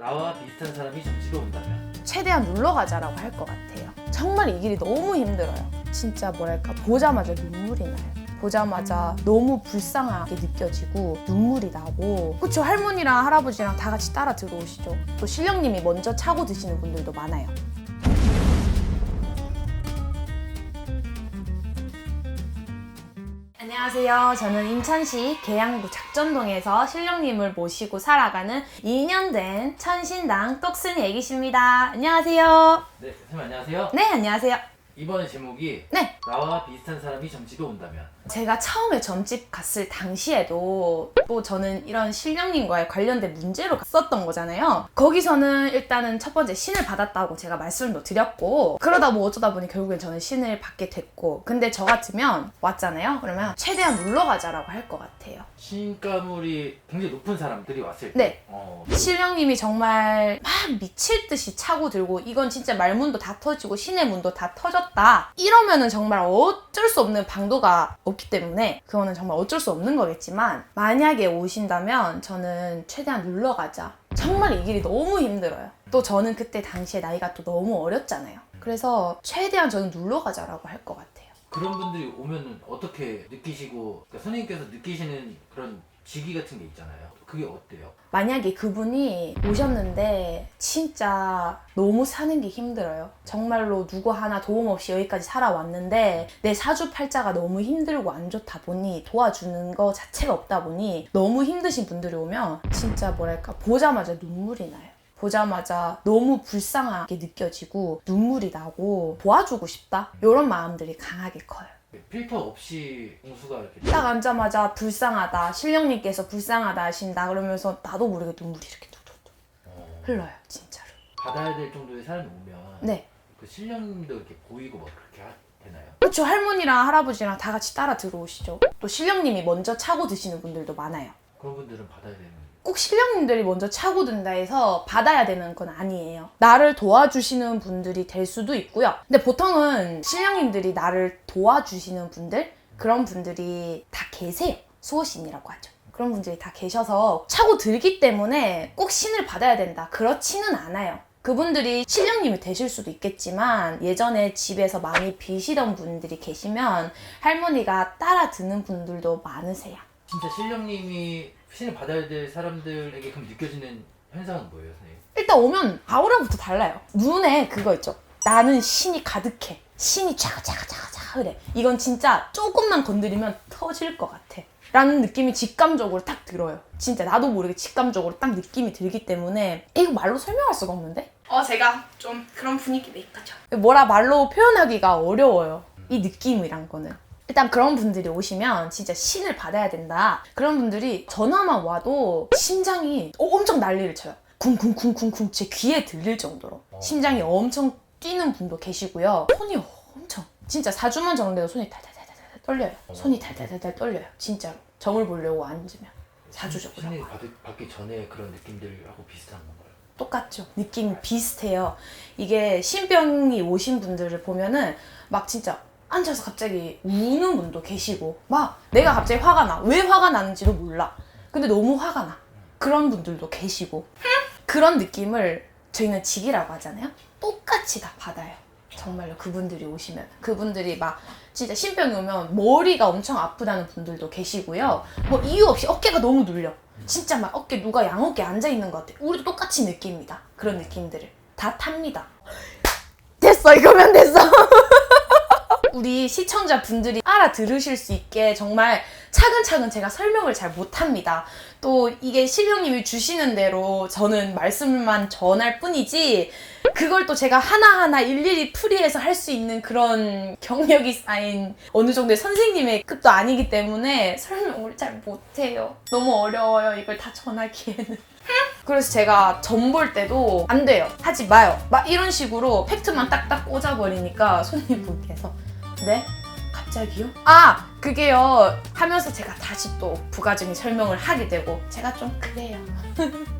나와 비슷한 사람이 점치러 온다면 최대한 눌러 가자라고 할 것 같아요. 정말 이 길이 너무 힘들어요. 진짜 뭐랄까 보자마자 눈물이 나요. 보자마자 너무 불쌍하게 느껴지고 눈물이 나고 그쵸 할머니랑 할아버지랑 다 같이 따라 들어오시죠. 또 신령님이 먼저 차고 드시는 분들도 많아요. 안녕하세요. 저는 인천시 계양구 작전동에서 신령님을 모시고 살아가는 2년 된 천신당 똑순이 애기십니다. 안녕하세요. 네 선생님 안녕하세요 네, 안녕하세요. 이번 제목이 네. 나와 비슷한 사람이 점치러 온다면 제가 처음에 점집 갔을 당시에도 또 저는 이런 신령님과의 관련된 문제로 갔었던 거잖아요. 거기서는 일단은 첫 번째 신을 받았다고 제가 말씀도 드렸고 그러다 뭐 어쩌다 보니 결국엔 저는 신을 받게 됐고 근데 저 같으면 왔잖아요. 그러면 최대한 눌러 가자라고 할 것 같아요. 신가물이 굉장히 높은 사람들이 왔을 때 네. 어, 신령님이 정말 막 미칠 듯이 차고 들고 이건 진짜 말문도 다 터지고 신의 문도 다 터졌다 이러면은 정말 어쩔 수 없는 방도가 없기 때문에 그거는 정말 어쩔 수 없는 거겠지만 만약에 오신다면 저는 최대한 눌러가자. 정말 이 길이 너무 힘들어요. 또 저는 그때 당시에 나이가 또 너무 어렸잖아요. 그래서 최대한 저는 눌러가자라고 할 것 같아요. 그런 분들이 오면은 어떻게 느끼시고 그러니까 선생님께서 느끼시는 그런 직위 같은 게 있잖아요 그게 어때요? 만약에 그분이 오셨는데 진짜 너무 사는 게 힘들어요. 정말로 누구 하나 도움 없이 여기까지 살아왔는데 내 사주팔자가 너무 힘들고 안 좋다 보니 도와주는 거 자체가 없다 보니 너무 힘드신 분들이 오면 진짜 뭐랄까 보자마자 눈물이 나요. 보자마자 너무 불쌍하게 느껴지고 눈물이 나고 도와주고 싶다 이런 마음들이 강하게 커요. 필터 없이 공수가 이렇게 딱 앉자마자 불쌍하다 신령님께서 불쌍하다 하신다 그러면서 나도 모르게 눈물이 이렇게 뚝뚝뚝 어, 흘러요 진짜로. 받아야 될 정도의 사람이 오면 네. 그 신령님도 이렇게 보이고 막 그렇게 하, 되나요? 그렇죠. 할머니랑 할아버지랑 다 같이 따라 들어오시죠. 또 신령님이 먼저 차고 드시는 분들도 많아요. 그런 분들은 받아야 되는 꼭 신령님들이 먼저 차고 든다 해서 받아야 되는 건 아니에요. 나를 도와주시는 분들이 될 수도 있고요. 근데 보통은 신령님들이 나를 도와주시는 분들 그런 분들이 다 계세요. 수호신이라고 하죠. 그런 분들이 다 계셔서 차고 들기 때문에 꼭 신을 받아야 된다. 그렇지는 않아요. 그분들이 신령님이 되실 수도 있겠지만 예전에 집에서 많이 비시던 분들이 계시면 할머니가 따라 드는 분들도 많으세요. 진짜 신령님이 신을 받아야 될 사람들에게 그럼 느껴지는 현상은 뭐예요, 선생님? 일단 오면 아우라부터 달라요. 눈에 그거 있죠. 나는 신이 가득해. 신이 차가차가차가차가 그래. 이건 진짜 조금만 건드리면 터질 것 같아. 라는 느낌이 직감적으로 딱 들어요. 진짜 나도 모르게 직감적으로 딱 느낌이 들기 때문에 이거 말로 설명할 수가 없는데? 어, 제가 좀 그런 분위기 메이커죠. 뭐라 말로 표현하기가 어려워요. 이 느낌이란 거는. 일단 그런 분들이 오시면 진짜 신을 받아야 된다. 그런 분들이 전화만 와도 심장이 어, 엄청 난리를 쳐요. 쿵쿵쿵쿵쿵 제 귀에 들릴 정도로 심장이 엄청 뛰는 분도 계시고요. 손이 엄청 진짜 4주만 정도돼도 손이 달달달달 떨려요. 손이 달달달달 떨려요. 진짜로 점을 보려고 앉으면 4주 정도. 신이 받, 받기 전에 그런 느낌들하고 비슷한 건가요? 똑같죠. 느낌이 비슷해요. 이게 신병이 오신 분들을 보면은 막 진짜 앉아서 갑자기 우는 분도 계시고 막 내가 갑자기 화가 나. 왜 화가 나는지도 몰라. 근데 너무 화가 나. 그런 분들도 계시고 그런 느낌을 저희는 직이라고 하잖아요. 똑같이 다 받아요. 정말로 그분들이 오시면 그분들이 막 진짜 신병이 오면 머리가 엄청 아프다는 분들도 계시고요. 뭐 이유 없이 어깨가 너무 눌려. 진짜 막 어깨 누가 양어깨 앉아 있는 것 같아. 우리도 똑같이 느낍니다. 그런 느낌들을 다 탑니다. 됐어 이거면 됐어. 우리 시청자 분들이 알아들으실 수 있게 정말 차근차근 제가 설명을 잘 못합니다. 또 이게 실령님이 주시는 대로 저는 말씀만 전할 뿐이지 그걸 또 제가 하나하나 일일이 풀이해서 할 수 있는 그런 경력이 쌓인 어느 정도의 선생님의 급도 아니기 때문에 설명을 잘 못해요. 너무 어려워요. 이걸 다 전하기에는. 그래서 제가 점 볼 때도 안 돼요. 하지 마요. 막 이런 식으로 팩트만 딱딱 꽂아버리니까 손님분께서 네? 갑자기요? 아! 그게요. 하면서 제가 다시 또 부가적인 설명을 하게 되고 제가 좀 그래요.